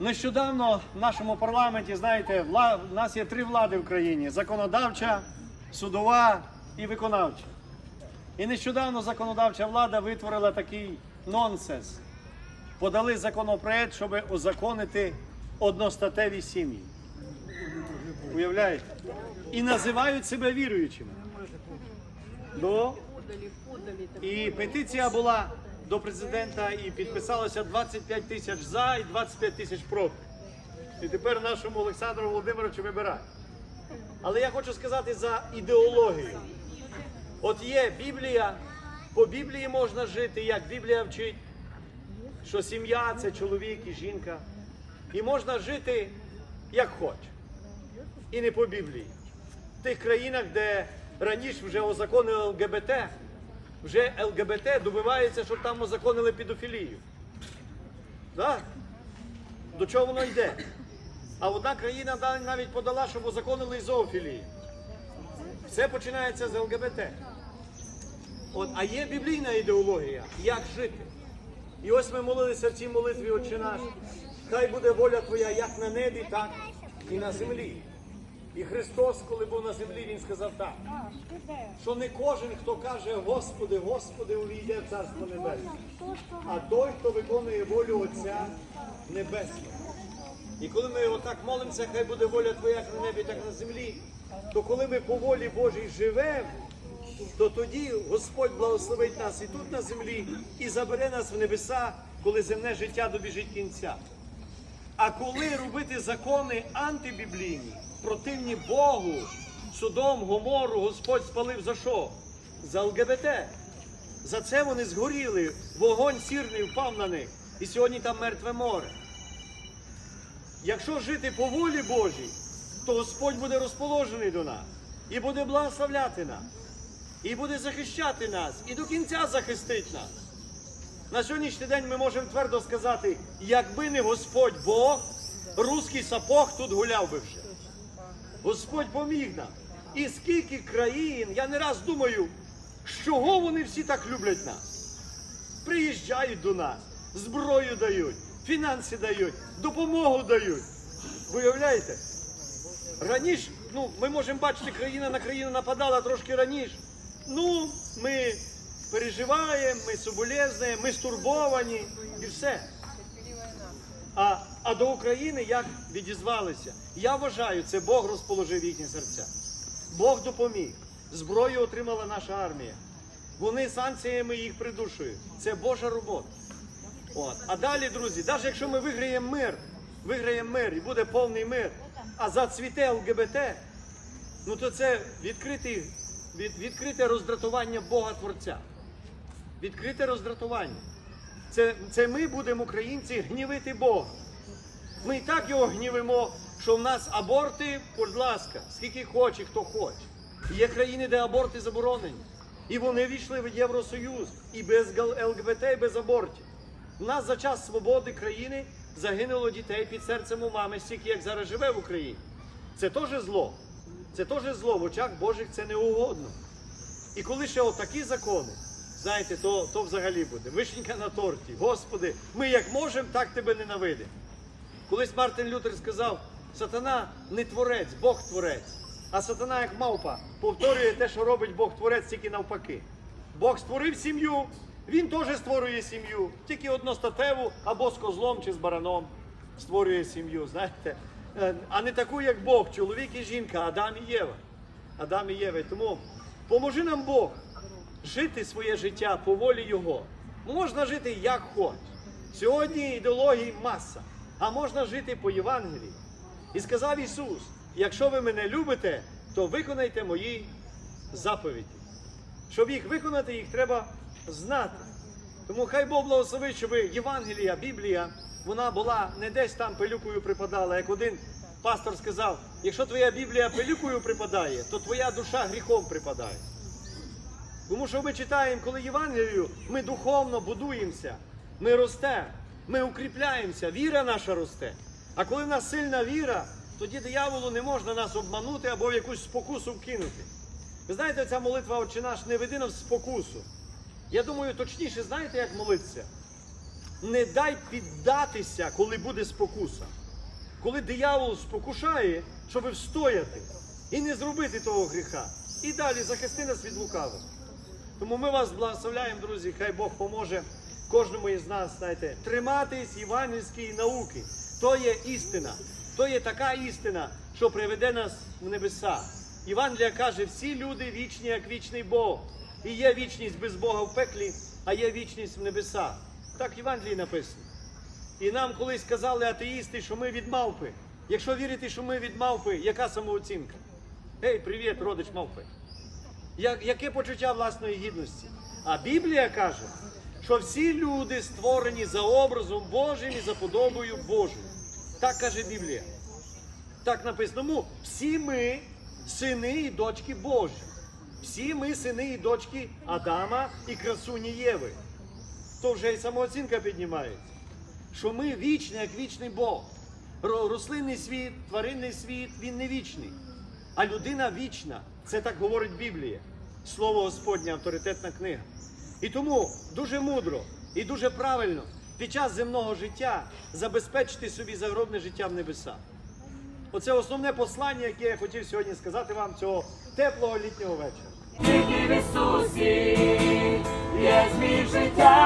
Нещодавно в нашому парламенті, знаєте, вла... в нас є три влади в країні: законодавча, судова і виконавча. І нещодавно законодавча влада витворила такий нонсенс. Подали законопроект, щоб озаконити одностатеві сім'ї. Уявляєте? І називають себе віруючими. Ну, і петиція була до президента і підписалося 25 тисяч за і 25 тисяч проти. І тепер нашому Олександру Володимировичу вибирати. Але я хочу сказати за ідеологію. От є Біблія, по Біблії можна жити, як Біблія вчить, що сім'я це чоловік і жінка. І можна жити як хоче. І не по Біблії. В тих країнах, де раніше вже озаконили ЛГБТ, вже ЛГБТ добивається, щоб там озаконили педофілію. Так? До чого воно йде? А одна країна навіть подала, щоб озаконили зоофілію. Все починається з ЛГБТ. От, а є біблійна ідеологія, як жити. І ось ми молилися в цій молитві, Отче наш. Хай буде воля Твоя як на небі, так і на землі. І Христос, коли був на землі, Він сказав так, що не кожен, хто каже Господи, Господи, увійде в Царство Небесне, а той, хто виконує волю Отця Небесного. І коли ми отак молимося, хай буде воля Твоя як на небі, так на землі, то коли ми по волі Божій живемо, то тоді Господь благословить нас і тут на землі, і забере нас в небеса, коли земне життя добіжить кінця. А коли робити закони антибіблійні, противні Богу, судом, Гомору, Господь спалив за що? За ЛГБТ. За це вони згоріли, вогонь сірний впав на них. І сьогодні там мертве море. Якщо жити по волі Божій, то Господь буде розположений до нас і буде благословляти нас, і буде захищати нас, і до кінця захистить нас. На сьогоднішній день ми можемо твердо сказати, якби не Господь Бог, руський сапог тут гуляв би вже. Господь поміг нам. І скільки країн, я не раз думаю, з чого вони всі так люблять нас. Приїжджають до нас, зброю дають, фінанси дають, допомогу дають. Виявляєте? Раніше, ну, ми можемо бачити, країна на країну нападала трошки раніше. Ну, ми переживаємо, ми соболезнаємо, ми стурбовані і все. А, а до України як відізвалися? Я вважаю, це Бог розположив їхні серця. Бог допоміг. Зброю отримала наша армія. Вони санкціями їх придушують. Це Божа робота. От. А далі, друзі, навіть якщо ми виграємо мир, виграємо мир і буде повний мир, а зацвіте ЛГБТ, ну то це відкритий, від, відкрите роздратування Бога Творця. Відкрите роздратування. Це, це ми будемо, українці, гнівити Бога. Ми і так його гнівимо, що в нас аборти, будь ласка, скільки хоче, хто хоче. Є країни, де аборти заборонені. І вони війшли в Євросоюз і без ЛГБТ, і без абортів. У нас за час свободи країни загинуло дітей під серцем у мами, стільки як зараз живе в Україні. Це теж зло. Це теж зло. В очах Божих це не угодно. І коли ще отакі закони, знаєте, то, то взагалі буде. Вишенька на торті. Господи, ми як можемо, так тебе ненавидимо. Колись Мартин Лютер сказав: сатана не творець, Бог творець. А сатана, як мавпа, повторює те, що робить Бог творець, тільки навпаки. Бог створив сім'ю, він теж створює сім'ю, тільки одностатеву або з козлом чи з бараном створює сім'ю, знаєте. Е, А не таку, як Бог, чоловік і жінка, Адам і Єва. Адам і Єва. Тому поможи нам Бог жити своє життя по волі Його. Можна жити як хоч. Сьогодні ідеологій маса, а можна жити по Євангелії. І сказав Ісус: якщо ви мене любите, то виконайте мої заповіді. Щоб їх виконати, їх треба знати. Тому хай Бог благословить, щоб Євангелія, Біблія, вона була не десь там пилюкою припадала, як один пастор сказав: якщо твоя Біблія пилюкою припадає, то твоя душа гріхом припадає. Тому що ми читаємо, коли Євангелію, ми духовно будуємося, ми ростемо, ми укріпляємося, віра наша росте. А коли в нас сильна віра, тоді дияволу не можна нас обманути або в якусь спокусу вкинути. Ви знаєте, ця молитва «Отче наш» не веди нас в спокусу. Я думаю, точніше, знаєте, як молитися? не дай піддатися, коли буде спокуса. Коли диявол спокушає, щоб встояти і не зробити того гріха. І далі захисти нас від лукавого. Тому ми вас благословляємо, друзі, хай Бог поможе кожному із нас, знаєте, триматись євангельської науки. То є істина, то є така істина, що приведе нас в небеса. Євангелія каже, всі люди вічні, як вічний Бог. І є вічність без Бога в пеклі, а є вічність в небесах. Так в Євангелії написано. І нам колись казали атеїсти, що ми від мавпи. Якщо вірити, що ми від мавпи, яка самооцінка? Ей, привіт, родич мавпи. Яке почуття власної гідності? А Біблія каже, що всі люди створені за образом Божим і за подобою Божою. Так каже Біблія. Так написано. Тому всі ми сини і дочки Божі. Всі ми сини і дочки Адама і красуні Єви. То вже і самооцінка піднімається. Що ми вічні, як вічний Бог. Рослинний світ, тваринний світ, він не вічний. А людина вічна. Це так говорить Біблія. Слово Господнє, авторитетна книга. І тому дуже мудро і дуже правильно під час земного життя забезпечити собі загробне життя в небесах. Оце основне послання, яке я хотів сьогодні сказати вам цього теплого літнього вечора. Тільки в Ісусі є зміст життя,